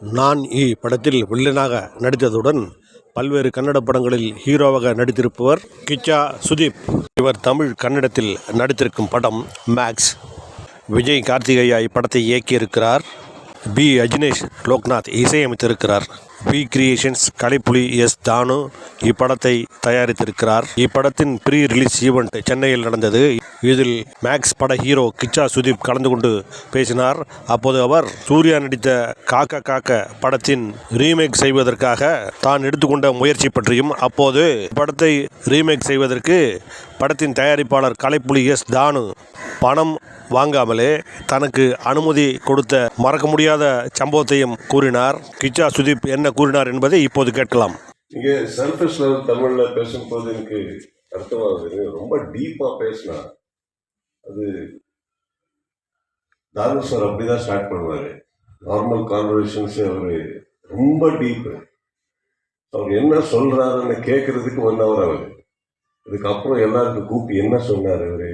நான் இ படத்தில் வில்லனாக நடித்ததுடன் பல்வேறு கன்னட படங்களில் ஹீரோவாக நடித்திருப்பவர் கிச்சா சுதீப். இவர் தமிழ் கன்னடத்தில் நடித்திருக்கும் படம் மேக்ஸ் விஜய் கார்த்திகேயா இப்படத்தை இயக்கியிருக்கிறார். B. Ajaneesh Loknath இசையமைத்திருக்கிறார். V creations Kalaipuli S Thanu இப்படத்தை தயாரித்திருக்கிறார். இப்படத்தின் ப்ரீ ரிலீஸ் ஈவெண்ட் சென்னையில் நடந்தது. இதில் மேக்ஸ் பட ஹீரோ கிச்சா சுதீப் கலந்து கொண்டு பேசினார். அப்போது அவர் சூர்யா நடித்த காக்க காக்க படத்தின் ரீமேக் செய்வதற்காக தான் எடுத்துக்கொண்ட முயற்சி பற்றியும் அப்போது படத்தை ரீமேக் செய்வதற்கு படத்தின் தயாரிப்பாளர் கலைப்புலி எஸ் தானு பணம் வாங்காமலே தனக்கு அனுமதி கொடுத்த மறக்க முடியாத சம்பவத்தையும் கூறினார். கிச்சா சுதீப் என்ன கூறினார் என்பதை இப்போது கேட்கலாம். இங்கே சர்ஃபேஸ் லெவல் தமிழில் பேசும்போது எனக்கு அர்த்தமாகுது. ரொம்ப டீப்பாக பேசினா அது தாரு சார் அப்படிதான் ஸ்டார்ட் பண்ணுவார். நார்மல் கான்வர்சேஷன்ஸ் அவர் ரொம்ப டீப்பு அவர் என்ன சொல்கிறாருன்னு கேட்குறதுக்கு ஒன் ஹவர் அவர் இதுக்கப்புறம் எல்லாருக்கும் கூப்பி என்ன சொன்னார் அவர்?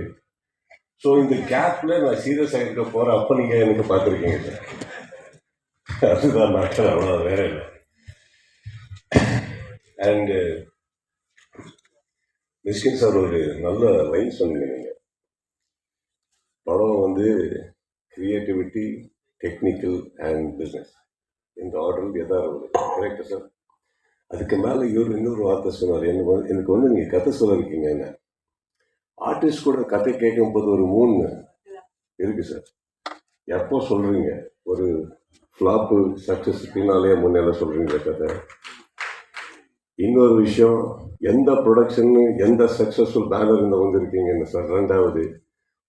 ஸோ இந்த கேப்பில் நான் சீரியஸ் ஆகிருக்க போகிறேன் அப்போ நீங்கள் எனக்கு பார்த்துருக்கீங்க. சார் அதுதான் நான் அவ்வளோ வேற இல்லை. அண்டு மிஸ்கின் சார் ஒரு நல்ல லைன் சொன்னீங்க. நீங்கள் படம் வந்து கிரியேட்டிவிட்டி டெக்னிக்கல் அண்ட் பிஸ்னஸ் இந்த ஆர்டர் எதாவது கரெக்டு சார் அதுக்கு மேலே இவர் இன்னொரு வார்த்தை சொன்னார். எனக்கு வந்து எனக்கு வந்து நீங்கள் கதை சொல்லிருக்கீங்க என்ன? ஆர்டிஸ்ட் கூட கதை கேட்கும்போது ஒரு மூணு இருக்குது சார் எப்போ சொல்கிறீங்க ஒரு ஃப்ளாப்பு சக்ஸஸ் பின்னாலே முன்னேற சொல்கிறீங்க கதை? இன்னொரு விஷயம் எந்த ப்ரொடக்ஷன் எந்த சக்ஸஸ்ஃபுல் பேனர் இந்த வந்திருக்கீங்கன்னு சார் ரெண்டாவது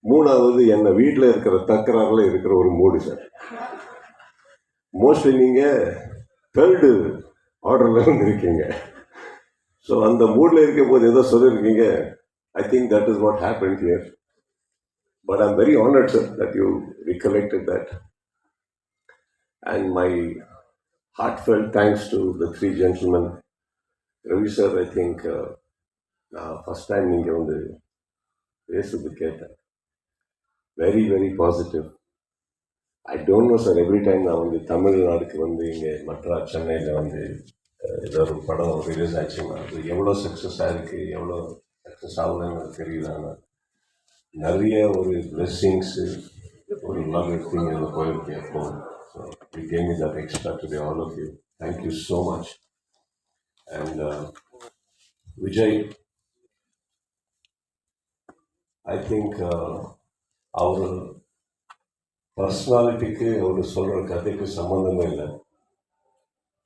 மூணாவது என்ன வீட்டில் இருக்கிற தக்கராறில் இருக்கிற ஒரு மூடு சார் மோஸ்ட்லி நீங்கள் தேர்டு ஆர்டரில் வந்திருக்கீங்க. ஸோ அந்த மூடில் இருக்கும் போது ஏதோ சொல்லியிருக்கீங்க I think that is what happen here but I'm very honoured sir that you recollected that and my heartfelt thanks to the three gentlemen Ravi sir I think நான் ஃபஸ்ட் டைம் நீங்கள் வந்து பேசுறது கேட்டேன். Very very positive I don't know sir every time நான் வந்து தமிழ்நாடுக்கு வந்து இங்கே மற்ற சென்னையில் வந்து ஏதோ ஒரு படம் ரிலீஸ் ஆச்சுன்னா அது எவ்வளோ சக்ஸஸ் ஆகிருக்கு எவ்வளோ சக்ஸஸ் ஆகுதுன்னு எனக்கு நிறைய ஒரு பிளெஸ்ஸிங்ஸு ஒரு லவ் எப்படிங்கிறது போயிருக்கு எப்போ so we came is that extra to all of you thank you so much and Vijay I think அவர் பர்சனாலிட்டிக்கு அவர் சொல்கிற கதைக்கு சம்மந்தமே இல்லை.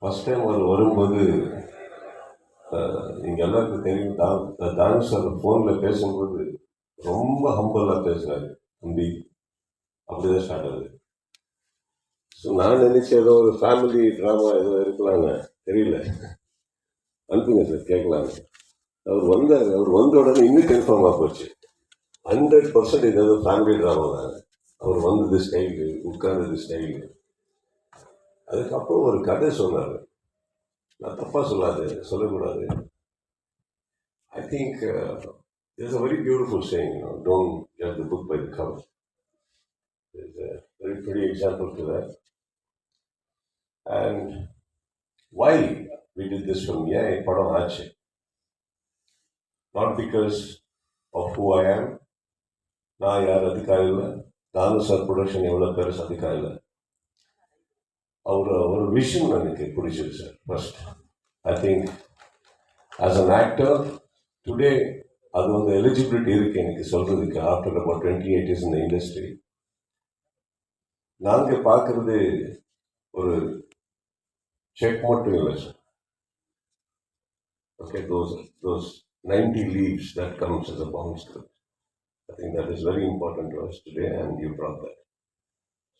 ஃபஸ்ட் டைம் அவர் வரும்போது நீங்கள் எல்லாருக்கும் தெரியும் தான் தானு சார் ஃபோனில் பேசும்போது ரொம்ப ஹம்பலாக பேசுகிறாரு தம்பி. அப்படிதான் ஸ்டார்ட் ஆகுது. ஸோ நான் நினச்சேன் ஏதோ ஒரு ஃபேமிலி ட்ராமா ஏதோ இருக்கலாங்க தெரியல. அனுப்புங்க சார் கேட்கலாம். அவர் வந்தார் அவர் வந்த உடனே இன்னும் கன்ஃபார்மாக போச்சு. ஹண்ட்ரட் பர்சன்ட் இது ஃபேமிலி ட்ராமா தான். அவர் வந்தது ஸ்டைலு உட்கார்ந்தது ஸ்டைலு அதுக்கப்புறம் ஒரு கதை சொன்னார். நான் தப்பாக சொல்லாது சொல்லக்கூடாது. I think it's a very beautiful saying don't judge the book by the cover it's a very pretty example why we did this film ஏன் படம் ஆச்சு not because of who I am நான் யார் அதுக்காக இல்லை தானு சார் ப்ரொடக்ஷன் எவ்வளோ பேர் அதுக்காக இல்லை அவர் ஒரு விஷன் எனக்கு பிடிச்சிருக்கு sir first I think as an actor today அது வந்து எலிஜிபிலிட்டி இருக்கு எனக்கு சொல்றதுக்கு. After about twenty eight years இந்த இண்டஸ்ட்ரி நாங்கள் பார்க்கறது ஒரு செக் மட்டும் இல்லை sir okay those those ninety leaves that comes as a bounce script. I think that is very important to us today, and you brought that.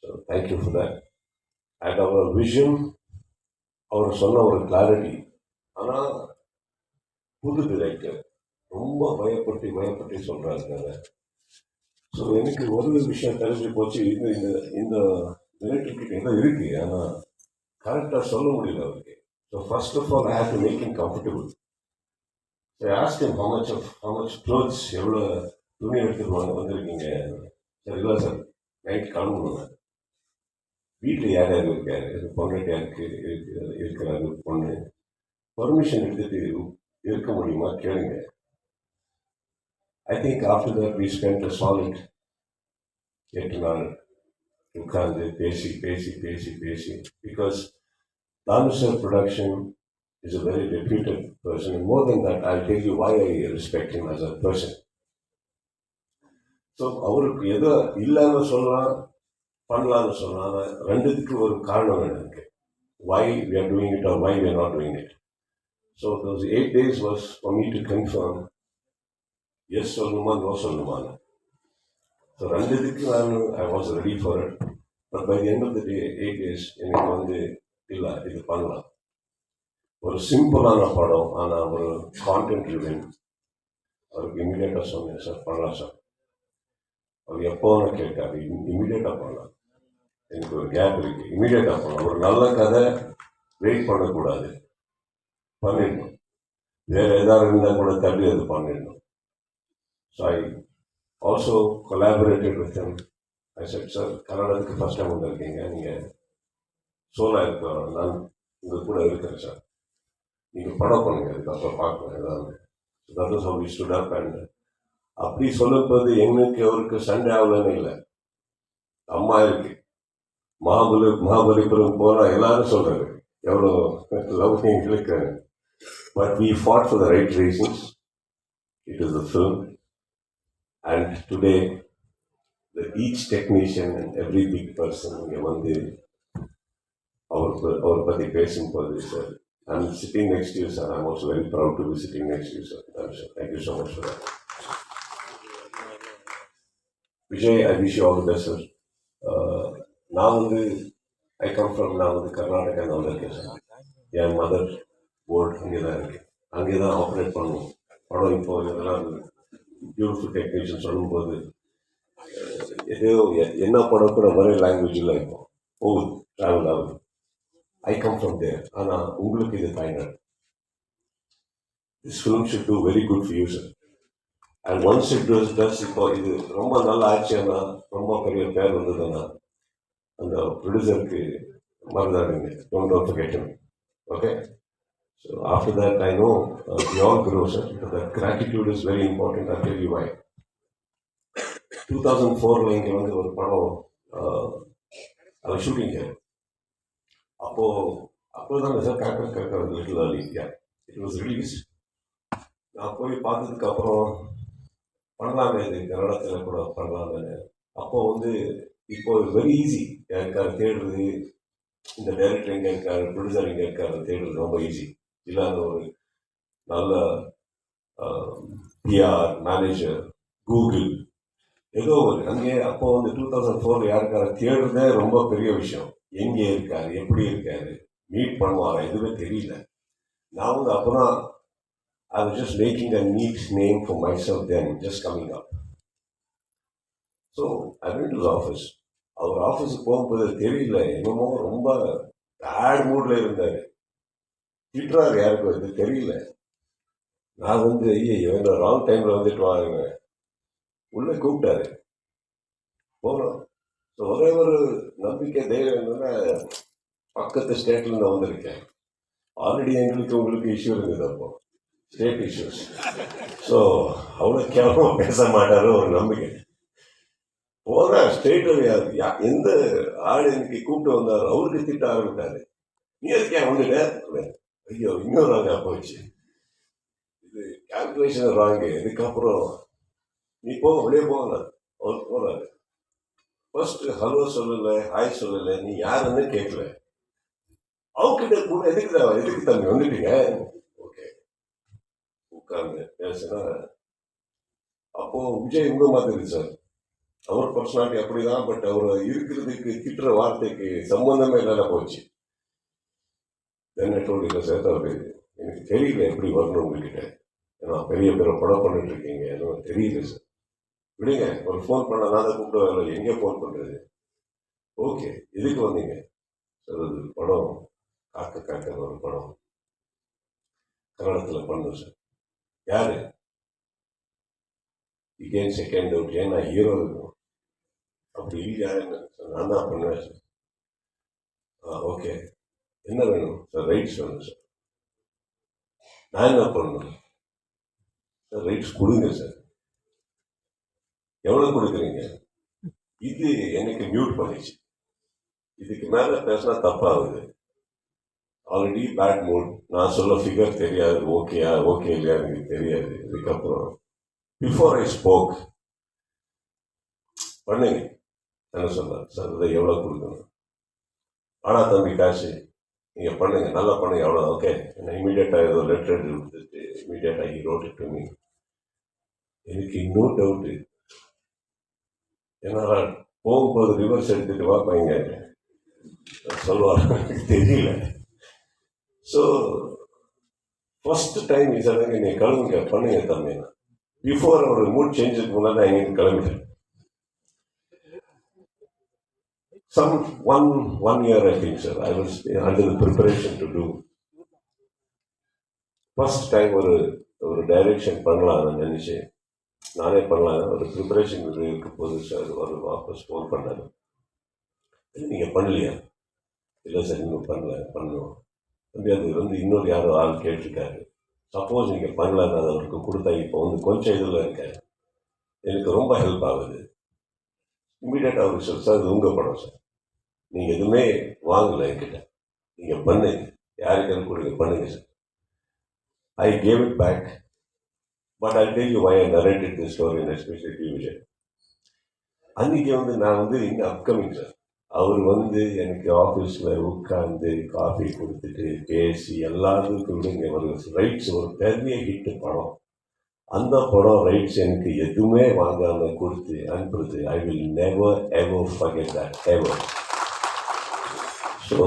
So thank you for that. Our vision, அவர் சொன்ன ஒரு clarity ஆனால் புது director ரொம்ப பயப்பட்டு பயப்பட்டு சொல்கிறாரு so எனக்கு ஒரு விஷயம் தெரிஞ்சு போச்சு இந்த இந்த இந்த டிரெக்டர் ஏதோ இருக்கு ஆனால் கரெக்டாக சொல்ல முடியல அவருக்கு. So first of all I have to make him comfortable so ask him how much of how much clothes எவ்வளோ துணி எடுத்துட்டு வாங்க வந்திருக்கீங்க? சார் இல்லை சார் நைட் கிளம்பணும் வீட்டில் யார் யார் இருக்காரு? பொண்ணுட்டு யாருக்கு இருக்கு இருக்கிறாரு? பொண்ணு. பர்மிஷன் எடுத்துட்டு இருக்க முடியுமா? கேளுங்க. I think after that we spend a solid எட்டு நாள் உட்கார்ந்து பேசி பேசி பேசி பேசி because தானுசர் production is a very reputed person and more than that i'll tell you why i respect him as a person so அவருக்கு எதோ இல்லாம சொல்லலாம் பண்ணலாம்னு சொல்லலாம் ஆனா ரெண்டுத்துக்கு ஒரு காரணம் வேணும் இருக்கு why we are doing it or why we are not doing it so those eight days was for me to confirm yes சொல்லணுமா நோ சொல்லணுமான்னு ஸோ ரெண்டுத்துக்கு நான் I was ready for it but by end of the day eight days எனக்கு வந்து இல்லை இது பண்ணலாம் ஒரு சிம்பிளான படம் ஆனால் ஒரு கான்டென்ட் ரிவன் அவருக்கு இமீடியட்டாக சொன்னேன் சார் பண்ணலாம் சார். அவர் எப்போ வேணா கேட்காது இமீடியட்டாக பண்ணலாம். எனக்கு ஒரு கேப் இருக்கு. இமீடியட்டாக பண்ணலாம். ஒரு நல்ல கதை வெயிட் பண்ணக்கூடாது. பண்ணிடணும். வேறு ஏதாவது இருந்தால் கூட தள்ளி அது பண்ணிடணும். So I also collaborated with them I said sir கன்னடத்துக்கு first time வந்திருக்கீங்க. நீங்கள் சோனா இருக்க நான் உங்கள் கூட இருக்கிறேன் சார் நீங்கள் படம் பண்ணுங்க அதுக்கப்புறம் பார்க்கலாம் ஏதாவது. That is how stood up and அப்படி சொல்லப்போது எங்களுக்கு அவருக்கு சண்டை ஆகலன்னு இல்லை. அம்மா இருக்கு. மகாபலி மகாபலிபுரம் போனா எல்லாரும் சொல்கிறாரு எவ்வளோ லவ் எங்களுக்கு but we fought for the right reasons it is the film And today the each technician and every big person இங்கே வந்து அவருக்கு அவர் பற்றி பேசும்போது sir I'm sitting next to you, sir. I'm also very proud to be sitting next to you, sir. Thank you, Thank you so much for that. Vijay, I wish you all the best, sir. Uh, நான் வந்து I come from நான் வந்து கர்நாடகா நான் வந்திருக்கேன் sir என் mother board அங்கே தான் இருக்கு அங்கே தான் ஆப்ரேட் பண்ணுவோம் படம் இப்போ இதெல்லாம் பியூட்டிஃபுல் டெக்னீஷியன் சொல்லும்போது ஏதோ என்ன படம் கூட ஒரே லாங்குவேஜில் இருக்கும் போகுது ட்ராவல் ஆகுது ஐ கம் ஃப்ரம் தேர் ஆனால் உங்களுக்கு இது final this film should do very good for sir and once it does does இப்போ இது ரொம்ப நல்ல ஆட்சியானா ரொம்ப பெரிய பேர் வந்ததுன்னா அந்த ப்ரொடியூசருக்கு மறந்தாடுங்க don't don't okay so after that I know we all grow sir that gratitude is very important I tell you why two thousand ஃபோரில் இங்கே வந்து ஒரு படம் uh, அது ஷூட்டிங் அப்போ அப்போதான் sir character character little early it was release நான் போய் பார்த்ததுக்கு அப்புறம் பண்ணலாமே இது கன்னடத்தில் கூட பண்ணலாமே. அப்போ வந்து இப்போ வெரி ஈஸி யாருக்காரு தேடுறது இந்த டைரக்டர் எங்கே இருக்காரு ப்ரொடியூசர் எங்கே இருக்காரு தேடுறது ரொம்ப ஈஸி இல்லாத ஒரு நல்ல பிஆர் மேனேஜர் கூகுள் ஏதோ ஒரு அங்கே அப்போ வந்து டூ தௌசண்ட் ஃபோரில் யாருக்கார தேடுறதே ரொம்ப பெரிய விஷயம். எங்கே இருக்காரு எப்படி இருக்காரு மீட் பண்ணுவாரா எதுவுமே தெரியல. நான் வந்து அப்போதான் I was just making a need name for myself just just coming up so I to to office அவர் ஆஃபீஸுக்கு போகும்போது தெரியல என்னமோ ரொம்ப பேட் மூடில் இருந்தார். திட்டுறாரு யாருக்கும் இது தெரியல. நான் வந்து ஐயோ இவங்க ராங் டைமில் வந்துட்டு வாங்க உள்ளே கூப்பிட்டாரு. போகிறோம் ஸோ ஒரே ஒரு நம்பிக்கை தைரியம் என்னன்னா பக்கத்து ஸ்டேட்லேருந்து நான் வந்திருக்கேன். ஆல்ரெடி எங்களுக்கு உங்களுக்கு இஷ்யூ இருந்தது அப்போ. ஸ்டேட் இஷ்யூஸ் ஸோ அவ்வளோ கேவலமாக பேச மாட்டாரு ஒரு நம்பிக்கை. போகிறேன் ஸ்டேட்டில் எந்த ஆள் எனக்கு கூப்பிட்டு வந்தார் அவருக்கு திட்ட ஆரம்பிட்டாரு நீ எதுக்கே வந்துட்ட? ஐயோ இன்னொரு ராங்கா போச்சு இது கால்குலேஷன் ராங்கு இதுக்கப்புறம் நீ போக அப்படியே போகல அவர் போறாரு ஃபர்ஸ்ட் ஹலோ சொல்லல ஹாய் சொல்லல நீ யாருன்னு கேட்கல. அவகிட்ட கூட எதுக்கு எதுக்கு தம்பி வந்துட்டீங்க? ஓகே உட்கார்ந்து பேசுனா அப்போ விஜய் உங்க மாதிரி சார். அவர் பர்சனாலிட்டி அப்படிதான் பட் அவர் இருக்கிறதுக்கு திட்டுற வார்த்தைக்கு சம்பந்தமே இல்லாத போச்சு. தென் இல்லை சார் அவரு எனக்கு தெரியல எப்படி வரணும் உங்ககிட்ட. ஏன்னா பெரிய பெரிய படம் பண்ணிட்டு இருக்கீங்க. எனக்கு தெரியல சார் விடுங்க. ஒரு ஃபோன் பண்ண நான் தான் வரல எங்கே ஃபோன் பண்ணுறது ஓகே எதுக்கு வந்தீங்க? சார் அது படம். காக்க காக்க ஒரு படம். கன்னடத்தில் பண்ணும் சார் யாரு? இகேன் செகண்ட் அவுட் ஏன் நான் ஹீரோ இருக்கும் அப்படி இல்லையா நான் தான் பண்ணுவேன் சார் ஆ ஓகே என்ன வேணும்? சார் ரைட்ஸ் வேணும் சார் நான் என்ன பண்ணணும்? சார் ரைட்ஸ் கொடுங்க சார் எவ்வளோ கொடுக்குறீங்க? இது எனக்கு மியூட் பண்ணிச்சு. இதுக்கு மேலே பேசினா தப்பாகுது. ஆல்ரெடி பேட் மூட் நான் சொல்ல ஃபிகர் தெரியாது. ஓகேயா ஓகே இல்லையா எனக்கு தெரியாது. இதுக்கப்புறம் பிஃபோர் ஐ ஸ்போக் பண்ணுங்க. என்ன சொன்னார்? சார் இதை எவ்வளோ கொடுக்கணும்? ஆனால் தம்பி காசு நீங்கள் பண்ணுங்க நல்லா பண்ணுங்க அவ்வளோ ஓகே நான் இமீடியட்டாக ஏதோ லெட்டர் எழுதி கொடுத்துட்டு இமீடியட்டாக ஹி ரோட் டு மீ எனக்கு இன்னும் டவுட்டு ஏன்னா போகும்போது ரிவர்ஸ் எடுத்துகிட்டு வா சொல்லுவாங்க சொல்லுவார் எனக்கு தெரியல. ஸோ ஃபர்ஸ்ட் டைம் இசை நீ கிளம்புங்க பண்ணுங்க தம்பி. பிஃபோர் அவர் மூட் சேஞ்சுக்கு முன்னாடி நான் எங்கேயும் கிளம்பிட்டேன். Some one one year I think sir I was under the preparation to do. First time ஒரு ஒரு டைரெக்ஷன் பண்ணலாம் நான் நினைச்சேன். நானே பண்ணலாம் ஒரு ப்ரிப்பரேஷன் இருக்க போது சார் ஒரு வாபஸ் ஃபோன் பண்ணாரு. நீங்க பண்ணலையா? இல்லை சார் இன்னும் பண்ணல பண்ணணும் தம்பி அது வந்து இன்னொரு யாரோ ஆள் கேட்டிருக்காரு. சப்போஸ் நீங்கள் பண்ணலன்னு அது அவருக்கு கொடுத்தா இப்போ வந்து கொஞ்சம் இதில் இருக்கேன் எனக்கு ரொம்ப ஹெல்ப் ஆகுது. இம்மிடியேட்டாக அவருக்கு சார் சார் அது உங்கள் படம் சார் நீங்கள் எதுவுமே வாங்கலை என்கிட்ட. நீங்கள் பண்ணுங்க யாருக்காவது கொடுங்க பண்ணுங்க sir I gave it back but I tell you why I narrated the story in especially division அன்றைக்கி வந்து நான் வந்து இங்கே அப்கமிங் சார் அவர் வந்து எனக்கு ஆஃபீஸில் உட்காந்து காஃபி கொடுத்துட்டு பேசி எல்லாத்துக்கும் விடுங்க ஒரு ரைட்ஸ் ஒரு பெரிய ஹிட்டு படம். அந்த படம் ரைட்ஸ் எனக்கு எதுவுமே வாங்காமல் கொடுத்து அனுப்புறது I will never ever forget that ever so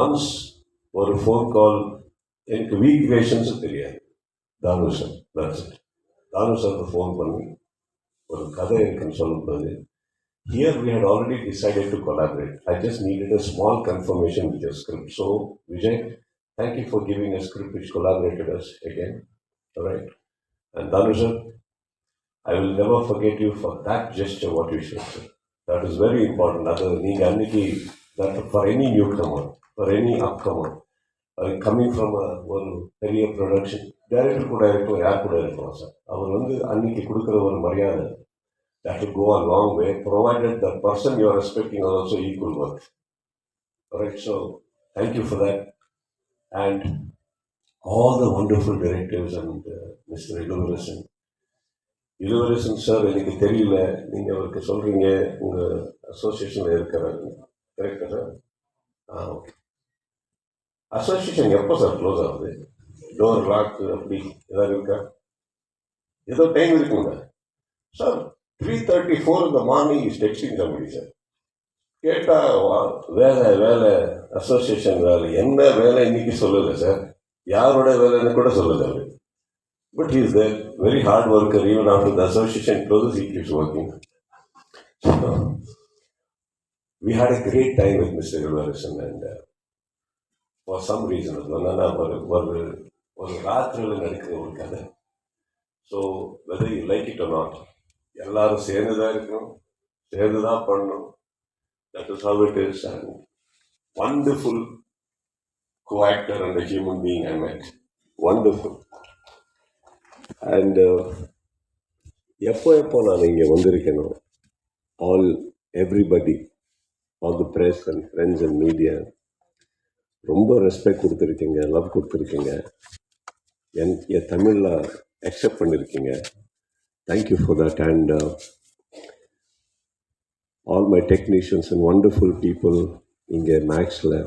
once ஒரு ஃபோன் கால் எனக்கு வீக் ரிலேஷன்ஸும் தெரியாது தானு sir that's it Thanu sir phone பண்ணி ஒரு கதை இருக்குன்னு சொல்லும்போது Here we had already decided to collaborate. I just needed a small confirmation with your script. So, Vijay, thank you for giving a script which collaborated us again. All right. And Dhanusha, I will never forget you for that gesture, what you showed. Sir. That is very important. Other than Anniki, that for any newcomer, for any upcomer, uh, coming from a ஒரு பெரிய production director கூட இருக்கலாம் யார் கூட இருக்கலாம் sir அவர் வந்து அன்னைக்கு கொடுக்குற ஒரு மரியாதை that will go a long way, provided the person you are respecting are also equal worth. Alright, so thank you for that. And all the wonderful directives and uh, Mr. Illumination. Ilavarasan sir எனக்கு தெரியல நீங்கள் அவருக்கு சொல்கிறீங்க உங்கள் அசோசியேஷனில் இருக்கிறாரு கரெக்டா sir ஆ okay. Association எப்போ சார் க்ளோஸ் ஆகுது? டோர் லாக் அப்படி ஏதாவது இருக்கா? ஏதோ டைம் இருக்குங்க. சார் த்ரீ தேர்ட்டி ஃபோர் இந்த morning is texting somebody sir கேட்டால் வேலை வேலை அசோசியேஷன் வேலை. என்ன வேலை இன்னைக்கு சொல்லலை சார் யாரோட வேலைன்னு கூட சொல்லலை அவர். But is there very hard worker even after the association closes it is working we had a great time with Mr. Ilvarasan and uh, for some reason அது என்னன்னா ஒரு ஒரு ஒரு ராத்திரியில் நடக்கிற ஒரு கதை so whether you like it or not எல்லாரும் சேர்ந்து தான் இருக்கணும் சேர்ந்து தான் பண்ணணும் that is how it is and wonderful co-actor and a human being I met. And uh, எப்போ எப்போ நான் இங்கே வந்திருக்கேனோ all everybody all the press and friends and media ரொம்ப ரெஸ்பெக்ட் கொடுத்துருக்கீங்க லவ் கொடுத்துருக்கீங்க. என் என் தமிழில் அக்செப்ட் பண்ணியிருக்கீங்க thank you for that and all my technicians and wonderful people இங்கே மேக்ஸில்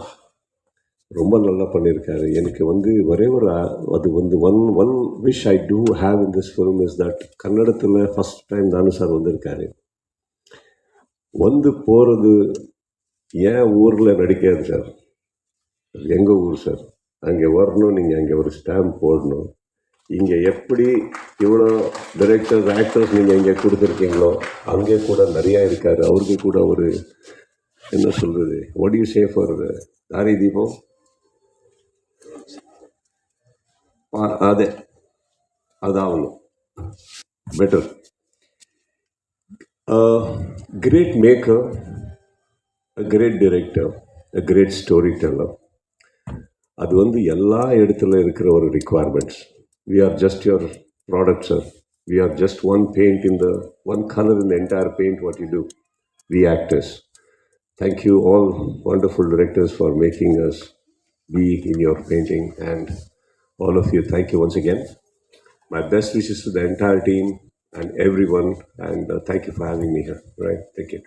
ரொம்ப நல்லா பண்ணியிருக்காரு எனக்கு வந்து ஒரே ஒரு அது வந்து one one wish I do have in this film is that கன்னடத்தில் ஃபஸ்ட் டைம் தானு சார் வந்திருக்காரு. வந்து போகிறது ஏன் ஊரில் நடிக்காது சார்? எங்கள் ஊர் சார்? அங்கே வரணும் நீங்கள் அங்கே ஒரு ஸ்டாம்ப் போடணும். இங்கே எப்படி இவ்வளோ டைரக்டர்ஸ் ஆக்டர்ஸ் நீங்கள் இங்கே கொடுத்துருக்கீங்களோ அங்கே கூட நிறையா இருக்கார். அவருக்கு கூட ஒரு என்ன சொல்கிறது ஒட் சேஃப் சே ஃபார் தாரி தீபம் அதே அதாகணும் better great maker a great director, a great storyteller. அது வந்து எல்லா இடத்துல இருக்கிற ஒரு requirements we are just your product sir we are just one paint in the one colour in the entire paint what you do we actors thank you all wonderful directors for making us be in your painting and all of you thank you once again. My best wishes to the entire team and everyone and uh, thank you for having me here. Right thank you